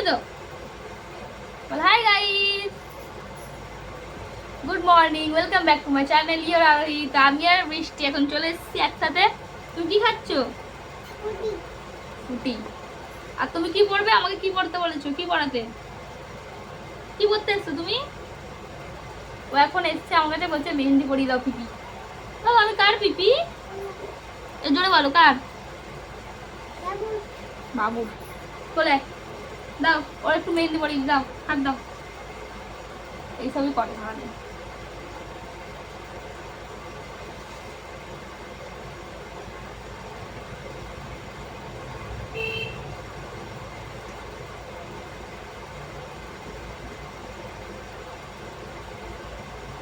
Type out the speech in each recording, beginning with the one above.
বলবি তো বল hi guys good morning welcome back to my channel ইয়ার আর তো আমি আর বৃষ্টি এখন চলে এসেছি একসাথে। তুমি কি খাচ্ছ? রুটি আর তুমি কি পড়বে? আমাকে কি পড়তে বলেছ? কি পড়াতে? কি পড়তে এসছো তুমি? ও এখন এসছে আমার কাছে বলছে মেহেন্দি পরিয়ে দাও পিপি। দাও আমি কার পিপি? এর জন্য বলো কার? বাবু চলে। দাও, ওর একটু মেহেন্দি পরিয়ে দাও, হাত দাও। এইসবই করে সারাদিন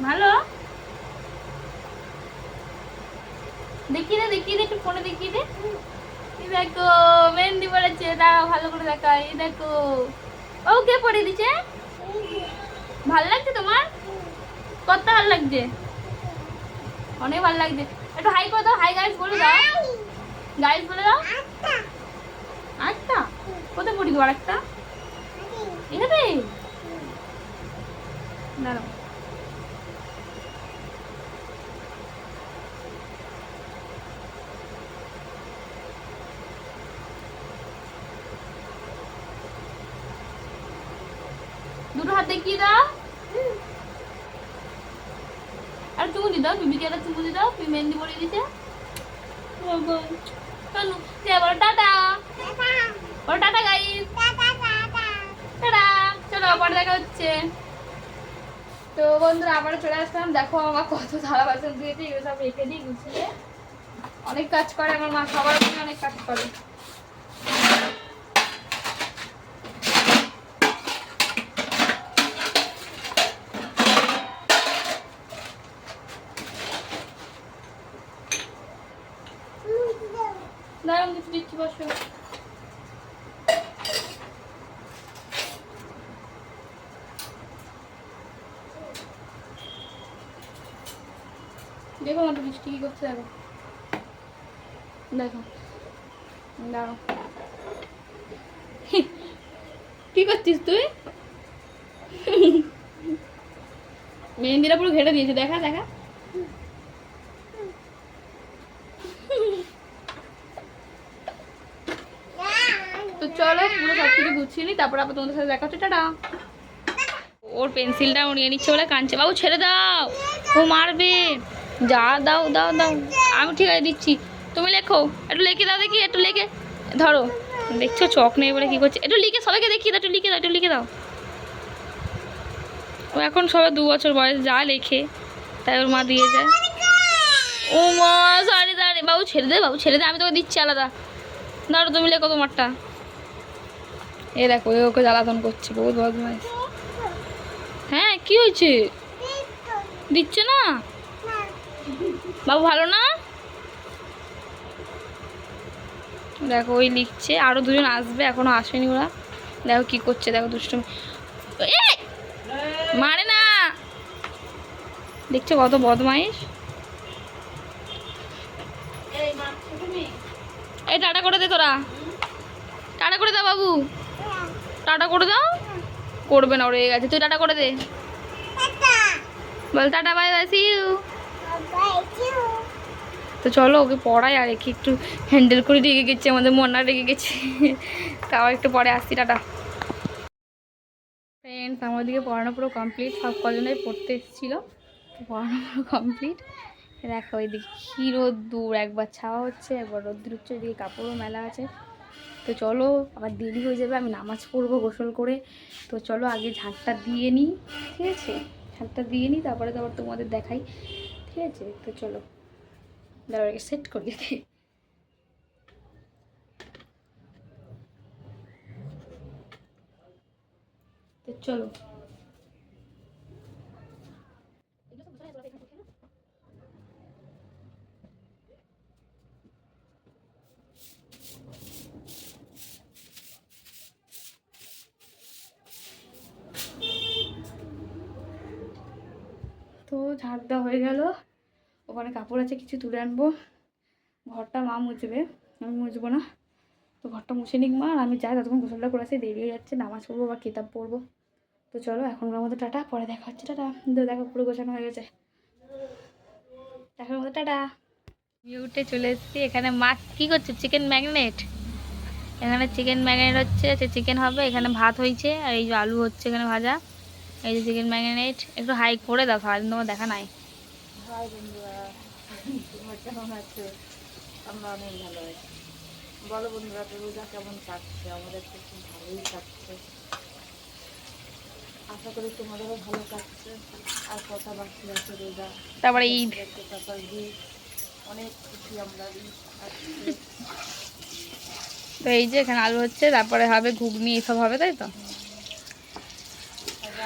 ভালো? দেখি দে দেখি দে, একটু ফোনে দেখি দে। এই দেখো, মেহেন্দি পড়েছে, দাঁড়াও, ভালো করে দেখা এই দেখো। ও, কে পড়ে দিছে ভালো লাগছে তোমার? কত ভালো লাগছে? অনেক ভালো লাগছে। একটু হাই করে দাও হাই গাইস বলে দাও। গাইস বলে দাও। আচ্ছা কোথায় পড়ি দেবো আরেকটা? এখানে? দাঁড়াও। হাত দেখিয়ে দাও। আর চুমু দি দাও, বিবিকে একটা চুমু দি দাও তুমি মেহেন্দি পরিয়ে দিতে চলো সে বলো, টাটা। বলো, টাটা গাইস টাটা। চলো, আবার দেখা হচ্ছে। তো বন্ধুরা আবার চলে আসলাম। দেখো, আমার কত থালা বাসন ধুয়েছে, এগুলো সব রেখে দিই, গুছিয়ে। অনেক কাজ করে আমার মা, সবার অনেক কাজ করে দাঁড়ান কিছু দিচ্ছি বসো। দেখো না বৃষ্টি কি করছে দেখো। দেখো। দাঁড়ো কি করছিস তুই? মেহেন্দিটা পুরো ঘেটে দিয়েছে। দেখা দেখা তো চলো, পুরো সব কিছু গুছিয়ে নিই, তারপর আবার তোমাদের সাথে দেখা হচ্ছে, টাটা। ওর পেন্সিলটা নিয়ে নিচ্ছে বলে কাঁদছে। বাবু, ছেড়ে দাও। ও মারবে। যা, দাও দাও দাও। আমি ঠিক আছে, দিচ্ছি। তুমি লেখো। একটু লিখে দাও দেখি, একটু লিখে। ধরো। দেখছ, চক নেই বলে কী করছে। একটু লিখে সবাইকে দেখিয়ে দাও, একটু লিখে দাও, একটু লিখে দাও। ও এখন সবে দু বছর বয়স, যা লেখে, তাই ওর মা দিয়ে যায়। ও মা, সারি দাঁড়ে বাবু, ছেড়ে দে, বাবু, ছেড়ে দে। আমি তোকে দিচ্ছি আলাদা। দাঁড়ো তুমি লেখো তোমারটা। এ দেখো এ ওকে জ্বালাতন করছে, বহুত বদমাইশ। হ্যাঁ কি হয়েছে? দিচ্ছে না? বাবু ভালো না? দেখো, ওই লিখছে, আরও দুজন আসবে, এখনও আসেনি ওরা। দেখো কি করছে, দেখো দুষ্টুমি। মারে না! দেখছ কত বদমাইশ? এই, টাটা করে দে তোরা। টাটা করে দাও বাবু। টাটা করে দাও। করবে না রয়ে গেছে। তুই টাটা করে দে। বল tata bye bye see you তো চলো ওকে পড়াই আর একে একটু হ্যান্ডেল করে রেগে গেছে আমাদের মনটা রেগে গেছে। তাও একটু পরে আসছি টাটা। ফ্রেন্ডস আমার দিকে পড়ানো পুরো কমপ্লিট সব কজনের পড়তে এসেছিল। পড়ানো পুরো কমপ্লিট দেখো ওইদিকে কি রোদ্দুর একবার ছাওয়া হচ্ছে একবার রোদ্দুর হচ্ছে ওইদিকে কাপড়ও মেলা আছে। তো চলো, আবার দেরি হয়ে যাবে, আমি নামাজ পড়ব গোসল করে। তো চলো, আগে ঝাঁটটা দিয়ে নিই, ঠিক আছে? ঝাঁটটা দিয়ে নিই, তারপরে তো আবার তোমাদের দেখাই, ঠিক আছে? তো চলো দাঁড়া সেট করি। তো চলো তো ঝাড় দেওয়া হয়ে গেল। ওখানে কাপড় আছে, কিছু তুলে আনব। ঘরটা মা মুছবে, আমি মুছবো না। তো ঘরটা মুছে নিক মা, আর আমি যাই, ততক্ষণ গোসলটা করে আসি, দেরি হয়ে যাচ্ছে, নামাজ পড়ব বা কিতাব পড়ব। তো চলো এখনকার মতো টাটা, পরে দেখা হচ্ছে, টাটা। দেখো, পুরো গোছানো হয়ে গেছে। দেখার মতো টাটা। উঠে চলে এসেছি, এখানে মাছ কি করছে? Chicken magnet? এখানে চিকেন ম্যাগনেট হচ্ছে চিকেন হবে, এখানে ভাত হয়েছে, আর এই যে আলু হচ্ছে এখানে ভাজা। এই যে চিকেন ম্যাগনেট একটু হাই করে দাও সারাদিন তোমার দেখা নাই। হাই বন্ধুরা তোমরা কেমন আছো? আমরা অনেক ভালো আছি। বলো বন্ধুরা তো রোজা কেমন কাটছে? আমাদের তো খুব ভালোই কাটছে। আশা করি তোমাদেরও ভালো কাটছে। আর কথা বাকি আছে রোজা। তারপরে ঈদ। তারপর ঈদ অনেক খুশি আমরা তো এই যে এখানে আলু হচ্ছে তারপরে হবে ঘুগনি এসব হবে তাই তো আগে আলুটা করে নিই তারপরে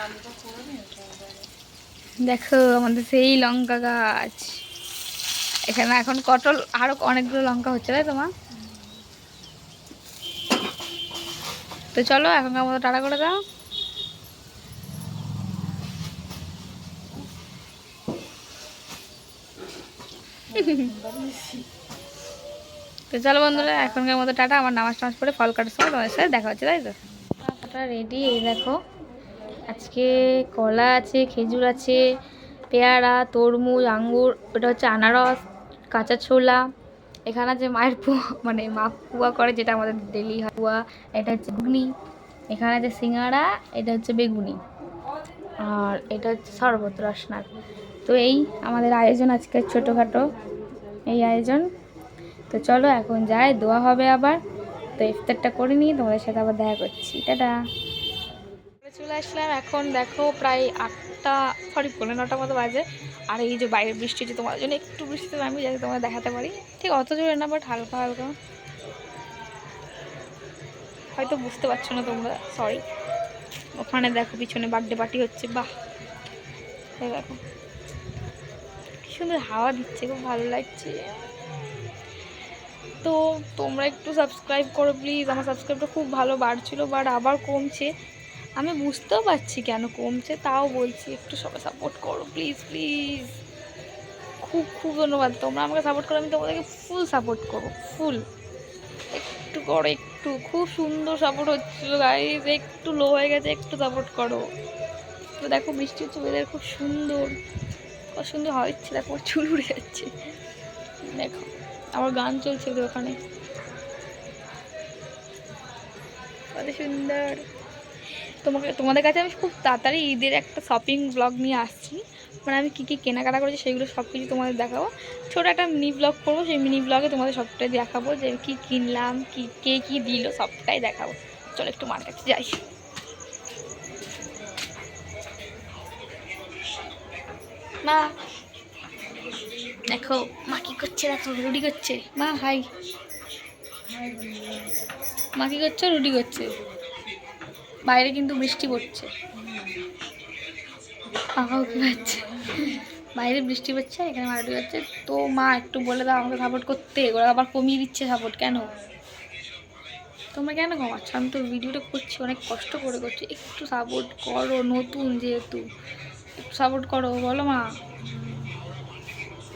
দেখো আমাদের সেই লঙ্কা গাছ। এখানে এখন কটল আরও অনেকগুলো লঙ্কা হচ্ছে, তাই তোমার তো চলো, এখনকার মতো টাটা করে দাও। তো চলো বন্ধুরা, এখনকার মতো টাটা। আমার নামাজ টামাজ পরে ফল কাটার সময় তোমাদের সাথে দেখা হচ্ছে, তাই তো? রেডি এই দেখো। আজকে কলা আছে, খেজুর আছে, পেয়ারা, তরমুজ, আঙ্গুর, ওটা হচ্ছে আনারস, কাঁচা ছোলা। এখানে আছে মায়ের পুয়া মানে মা পুয়া করে যেটা আমাদের ডেলি হয়, পুয়া, এটা হচ্ছে ঘুগনি। এখানে আছে সিঙ্গাড়া এটা হচ্ছে বেগুনি। আর এটা হচ্ছে শরবত রসনার তো এই আমাদের আয়োজন আজকে ছোটোখাটো, এই আয়োজন। তো চলো, এখন যাই, দোয়া হবে আবার। তো ইফতারটা করে নিয়ে তোমাদের সাথে আবার দেখা করছি। টাটা! চলে আসলাম। এখন দেখো প্রায় আটটা, সরি পনেরো নটা মতো বাজে। আর এই যে বাইরে বৃষ্টি হচ্ছে তোমাদের জন্য একটু বৃষ্টিতে আমি যাতে তোমাদের দেখাতে পারি। ঠিক অত জোরে না বাট হালকা হালকা। হয়তো বুঝতে পারছ না তোমরা সরি ওখানে দেখো পিছনে বার্থডে পার্টি হচ্ছে, বাহ। দেখো। কি সুন্দর হাওয়া দিচ্ছে খুব ভালো লাগছে। তো তোমরা একটু সাবস্ক্রাইব করো প্লিজ আমার সাবস্ক্রাইবটা খুব ভালো বাড়ছিল বাট আবার কমছে। আমি বুঝতেও পারছি কেন কমছে, তাও বলছি একটু সবাই সাপোর্ট করো প্লিজ প্লিজ খুব খুব ধন্যবাদ। তোমরা আমাকে সাপোর্ট করো, আমি তোমাদেরকে ফুল সাপোর্ট করব ফুল একটু করো, একটু। খুব সুন্দর সাপোর্ট হচ্ছিল গাইজ একটু লো হয়ে গেছে, একটু সাপোর্ট করো। তো দেখো বৃষ্টি হচ্ছে ওয়েদার খুব সুন্দর। কত সুন্দর হচ্ছে দেখো চুল উড়ে যাচ্ছে। দেখো আমার গান চলছে ওদের ওখানে। কত সুন্দর। তোমাকে, তোমাদের কাছে আমি খুব তাড়াতাড়ি ঈদের একটা শপিং ব্লগ নিয়ে আসছি। মানে আমি কী কী কেনাকাটা করেছি সেগুলো সব কিছু তোমাদের দেখাবো। ছোটো একটা মিনি ব্লগ করব, সেই মিনি ব্লগে তোমাদের সবটাই দেখাবো যে কী কিনলাম, কী, কে কী দিল, সবটাই দেখাবো। চলো একটু মার কাছে যাই। মা, দেখো, মা কি করছে, দেখো, রুটি করছে। মা, হাই। মা কি করছে, রুটি করছে। বাইরে কিন্তু বৃষ্টি পড়ছে। পাখাও কি পাচ্ছে বাইরে বৃষ্টি পড়ছে, এখানে মারাটি যাচ্ছে। তো মা একটু বলে দাও, আমাকে সাপোর্ট করতে। ওরা আবার কমিয়ে দিচ্ছে সাপোর্ট কেন? তোমরা কেন কমাচ্ছ আমি তো ভিডিওটা করছি, অনেক কষ্ট করে করছি। একটু সাপোর্ট করো নতুন যেহেতু। একটু সাপোর্ট করো, বলো মা।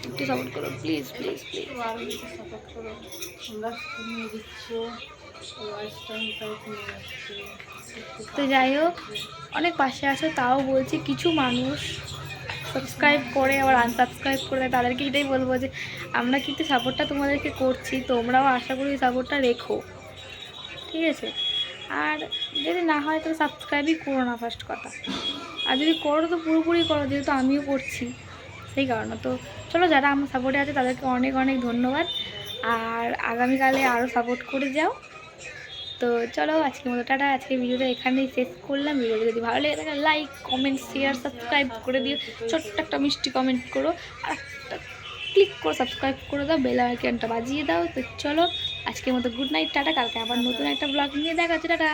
একটু সাপোর্ট করো প্লিজ প্লিজ প্লিজ তো সাপোর্ট করো। তোমরা দিচ্ছ যাই হোক অনেক পাশে আছে তাও বলছি কিছু মানুষ সাবস্ক্রাইব করে আবার আনসাবস্ক্রাইব করে তাদেরকে এটাই বলব যে আমরা কিন্তু সাপোর্টটা তোমাদেরকে করছি তোমরাও আশা করি সাপোর্টটা রেখো। ঠিক আছে? আর যদি না হয় তাহলে সাবস্ক্রাইবই করো না ফার্স্ট কথা। আর যদি করো তো পুরোপুরি করো যেহেতু আমিও করছি। সেই কারণে। তো চলো যারা আমার সাপোর্টে আছে, তাদেরকে অনেক অনেক ধন্যবাদ। আর আগামীকালে আরও সাপোর্ট করে যাও। তো চলো আজকের মতো টাটা। আজকে ভিডিওটা এখানেই শেষ করলাম। ভিডিওটা যদি ভালো লেগে থাকে লাইক কমেন্ট শেয়ার সাবস্ক্রাইব করে দিও। ছোট্ট একটা মিষ্টি কমেন্ট করো। আর একটা ক্লিক করে সাবস্ক্রাইব করে দাও। বেল আইকনটা বাজিয়ে দাও। তো চলো আজকের মতো গুড নাইট টাটা। কালকে আবার নতুন একটা ব্লগ নিয়ে দেখা হচ্ছে। টাটা।